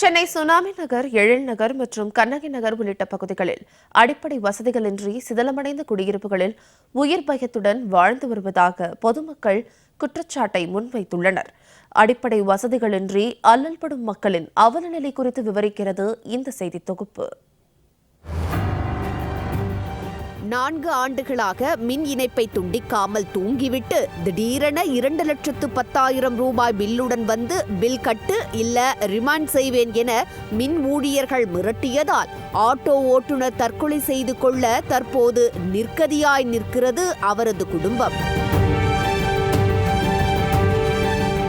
Chennai tsunami நகர் எழில் நகர் மற்றும் கண்ணகி நகர் உள்ளிட்ட பகுதிகளில் அடிப்படை வசதிகளின்றி சிதலமடைந்த குடியிருப்புகளில் உயிர் பயத்துடன் வாழ்ந்து வருவதாக பொதுமக்கள் குற்றச்சாட்டை முன்வைத்துள்ளனர். அடிப்படை வசதிகளின்றி அல்லல்படும் மக்களின் அவலநிலை குறித்து விவரிக்கிறது இந்த செய்தி தொகுப்பு. நான்கு ஆண்டுகளாக மின் இணைப்பை துண்டிக்காமல் தூங்கிவிட்டு திடீரென இரண்டு லட்சத்து பத்தாயிரம் ரூபாய் பில்லுடன் வந்து பில் கட்டு இல்ல ரிமாண்ட் செய்வேன் என மின் ஊழியர்கள் மிரட்டியதால் ஆட்டோ ஓட்டுநர் தற்கொலை செய்து கொள்ள தற்போது நிற்கதியாய் நிற்கிறது அவரது குடும்பம்.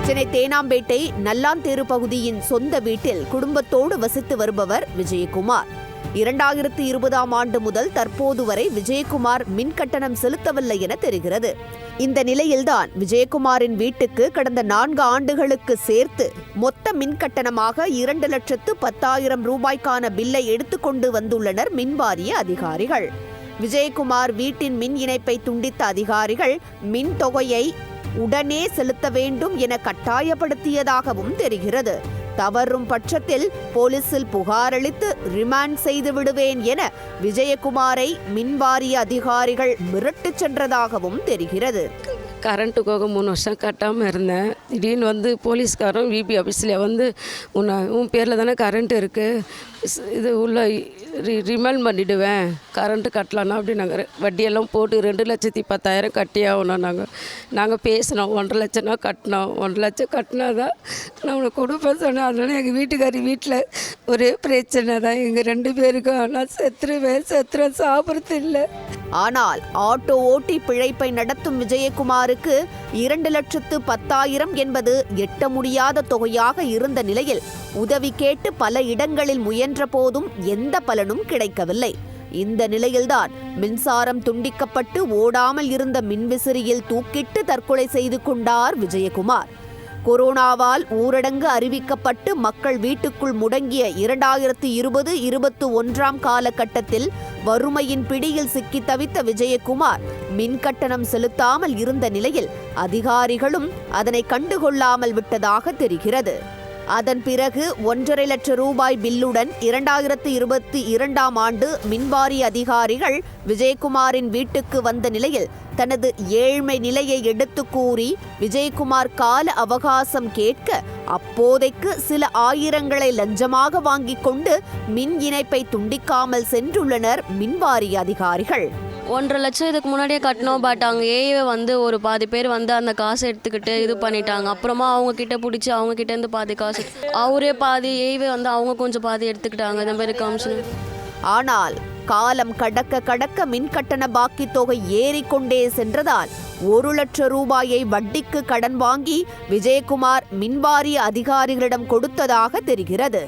சென்னை தேனாம்பேட்டை நல்லாந்தேரு பகுதியின் சொந்த வீட்டில் குடும்பத்தோடு வசித்து வருபவர் விஜயகுமார். இரண்டாயிரத்து இருபதாம் ஆண்டு முதல் தற்போது வரை விஜயகுமார் மின் கட்டணம் செலுத்தவில்லை என தெரிகிறது. இந்த நிலையில்தான் விஜயகுமாரின் வீட்டுக்கு கடந்த நான்கு ஆண்டுகளுக்கு சேர்த்து மொத்த மின் கட்டணமாக இரண்டு லட்சத்து பத்தாயிரம் ரூபாய்க்கான பில்லை எடுத்துக்கொண்டு வந்துள்ளனர் மின்வாரிய அதிகாரிகள். விஜயகுமார் வீட்டின் மின் இணைப்பை துண்டித்த அதிகாரிகள் மின் தொகையை உடனே செலுத்த வேண்டும் என கட்டாயப்படுத்தியதாகவும் தெரிகிறது. தவறும் பட்சத்தில் போலீசில் புகாரளித்து ரிமாண்ட் செய்து விடுவேன் என விஜயகுமாரை மின்வாரிய அதிகாரிகள் மிரட்டிச் சென்றதாகவும் தெரிகிறது. கரண்ட்டுக்காக மூணு வருஷம் கட்டாமல் இருந்தேன். திடீர்னு வந்து போலீஸ்காரன் விபி ஆஃபீஸில் வந்து உன்னை உன் பேரில் தானே கரண்ட் இருக்குது இது உள்ள ரி ரிமைண்ட் பண்ணிவிடுவேன் கரண்ட்டு கட்டலான்னா அப்படி நாங்கள் வட்டியெல்லாம் போட்டு ரெண்டு லட்சத்தி பத்தாயிரம் கட்டி ஆகணும் நாங்கள் நாங்கள் பேசினோம் ஒன்றரை லட்சம்னா கட்டினோம். ஒன்றரை லட்சம் கட்டினா தான் நான் உனக்கு கொடுப்பேன் சொன்னேன். அதனால் எங்கள் வீட்டுக்காரி வீட்டில் ஒரே பிரச்சனை தான். எங்கள் ரெண்டு பேருக்கும் ஆனால் செத்துருவேன் செத்துருவேன் சாப்பிட்றது இல்லை. ஆனால் ஆட்டோ ஓட்டி பிழைப்பை நடத்தும் விஜயகுமாருக்கு இரண்டு லட்சத்து பத்தாயிரம் என்பது எட்ட முடியாத தொகையாக இருந்த நிலையில் உதவி கேட்டு பல இடங்களில் முயன்ற போதும் எந்த பலனும் கிடைக்கவில்லை. இந்த நிலையில்தான் மின்சாரம் துண்டிக்கப்பட்டு ஓடாமல் இருந்த மின்விசிறியில் தூக்கிட்டு தற்கொலை செய்து கொண்டார் விஜயகுமார். கொரோனாவால் ஊரடங்கு அறிவிக்கப்பட்டு மக்கள் வீட்டுக்குள் முடங்கிய இரண்டாயிரத்து இருபது இருபத்து ஒன்றாம் காலகட்டத்தில் வறுமையின் பிடியில் சிக்கி தவித்த விஜயகுமார் மின் கட்டணம் செலுத்தாமல் இருந்த நிலையில் அதிகாரிகளும் அதனை கண்டுகொள்ளாமல் விட்டதாக தெரிகிறது. அதன் பிறகு ஒன்றரை லட்சம் ரூபாய் பில்லுடன் இரண்டாயிரத்து இருபத்தி இரண்டாம் ஆண்டு மின்வாரிய அதிகாரிகள் விஜயகுமாரின் வீட்டுக்கு வந்த நிலையில் தனது ஏழ்மை நிலையை எடுத்து கூறி விஜயகுமார் கால அவகாசம் கேட்க அப்போதைக்கு சில ஆயிரங்களை லஞ்சமாக வாங்கிக் கொண்டு மின் இணைப்பை துண்டிக்காமல் சென்றுள்ளனர் மின்வாரிய அதிகாரிகள். ஒன்றரை லட்சம் இதுக்கு முன்னாடியே கட்டினோம் பட் அங்கே ஏஏ வந்து ஒரு பாதி பேர் வந்து அந்த காசை எடுத்துக்கிட்டு இது பண்ணிட்டாங்க. அப்புறமா அவங்க கிட்ட பிடிச்சி அவங்க கிட்ட இருந்து பாதி காசு. அவரே பாதி ஏவே வந்து அவங்க கொஞ்சம் பாதி எடுத்துக்கிட்டாங்க. இந்த மாதிரி கமிஷன் ஆனால் காலம் கடக்க கடக்க மின் கட்டண பாக்கி தொகை ஏறிக்கொண்டே சென்றதால் ஒரு லட்சம் ரூபாயை வட்டிக்கு கடன் வாங்கி விஜயகுமார் மின்வாரிய அதிகாரிகளிடம் கொடுத்ததாக தெரிகிறது.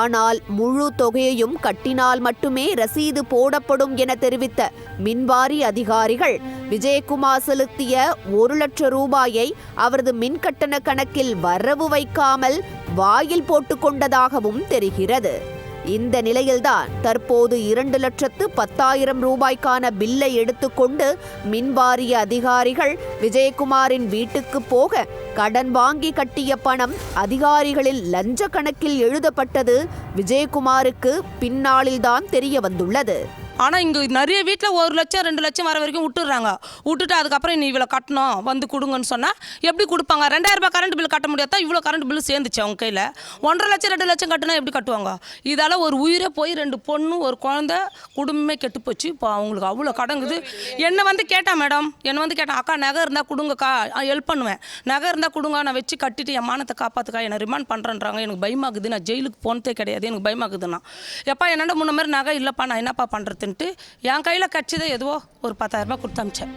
ஆனால் முழு தொகையையும் கட்டினால் மட்டுமே ரசீது போடப்படும் என தெரிவித்த மின்வாரி அதிகாரிகள் விஜயகுமார் செலுத்திய ஒரு லட்சம் ரூபாயை அவரது மின்கட்டண கணக்கில் வரவு வைக்காமல் வாயில் போட்டுக்கொண்டதாகவும் தெரிகிறது. இந்த நிலையில்தான் தற்போது இரண்டு லட்சத்து பத்தாயிரம் ரூபாய்க்கான பில்லை எடுத்துக்கொண்டு மின்வாரிய அதிகாரிகள் விஜயகுமாரின் வீட்டுக்கு போக கடன் வாங்கி கட்டிய பணம் அதிகாரிகளில் லஞ்ச கணக்கில் எழுதப்பட்டது விஜயகுமாருக்கு பின்னாளில்தான் தெரிய வந்துள்ளது ஆனால் இங்கே நிறைய வீட்டில் ஒரு லட்சம் ரெண்டு லட்சம் வர வரைக்கும் விட்டுடுறாங்க. விட்டுட்டு அதுக்கப்புறம் நீ இவ்வளோ கட்டணும் வந்து கொடுங்கன்னு சொன்னால் எப்படி கொடுப்பாங்க? ரெண்டாயிரரூபா கரண்ட் பில் கட்ட முடியாதா? இவ்வளோ கரண்ட் பில் சேர்ந்துச்சு அவங்க கையில். ஒன்றரை லட்சம் ரெண்டு லட்சம் கட்டினா எப்படி கட்டுவாங்க? இதால் ஒரு உயிரே போய் ரெண்டு பொண்ணு ஒரு குழந்த குடும்பமே கெட்டு போச்சு. இப்போ அவங்களுக்கு அவ்வளோ கடங்குது. என்னை வந்து கேட்டா மேடம் என்னை வந்து கேட்டேன் அக்கா நகை இருந்தால் கொடுங்கக்கா ஹெல்ப் பண்ணுவேன். நகை இருந்தால் கொடுங்க நான் வச்சு கட்டிட்டு என் மானத்தை காப்பாற்றுக்கா என்னை ரிமாண்ட் பண்ணுறேன்றாங்க எனக்கு பயமாகுது. நான் ஜெயிலுக்கு போனதே கிடையாது. எனக்கு பயமாகுதுண்ணா எப்பா என்னென்ன முன்ன மாதிரி நகை இல்லைப்பா நான் என்னப்பா பண்ணுறதுன்ட்டு என் கையில் கட்சிதை எதுவோ ஒரு பத்தாயிரரூபா கொடுத்து அமிச்சேன்.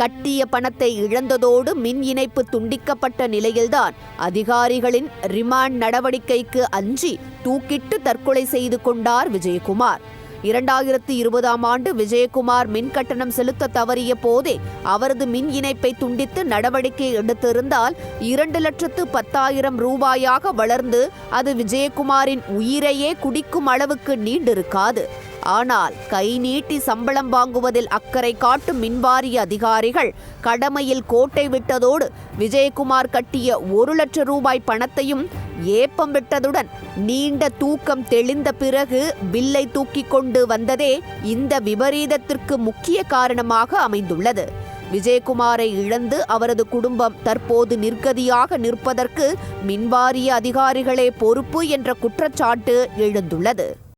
கட்டிய பணத்தை இழந்ததோடு மின் இணைப்பு துண்டிக்கப்பட்ட நிலையில்தான் அதிகாரிகளின் ரிமாண்ட் நடவடிக்கைக்கு அஞ்சி தூக்கிட்டு தற்கொலை செய்து கொண்டார் விஜயகுமார். இரண்டாயிரத்தி இருபதாம் ஆண்டு விஜயகுமார் மின் கட்டணம் செலுத்த தவறிய போதே அவரது மின் இணைப்பை துண்டித்து நடவடிக்கை எடுத்திருந்தால் இரண்டு லட்சத்து பத்தாயிரம் ரூபாயாக வளர்ந்து அது விஜயகுமாரின் உயிரையே குடிக்கும் அளவுக்கு நீண்டிருக்காது. ஆனால் கை நீட்டி சம்பளம் வாங்குவதில் அக்கறை காட்டும் மின்வாரிய அதிகாரிகள் கடமையில் கோட்டை விட்டதோடு விஜயகுமார் கட்டிய ஒரு லட்சம் ரூபாய் பணத்தையும் ஏப்பம் விட்டதுடன் நீண்ட தூக்கம் தெளிந்த பிறகு பில்லை தூக்கி கொண்டு வந்ததே இந்த விபரீதத்திற்கு முக்கிய காரணமாக அமைந்துள்ளது. விஜயகுமாரை இழந்து அவரது குடும்பம் தற்போது நிர்கதியாக நிற்பதற்கு மின்வாரிய அதிகாரிகளே பொறுப்பு என்ற குற்றச்சாட்டு எழுந்துள்ளது.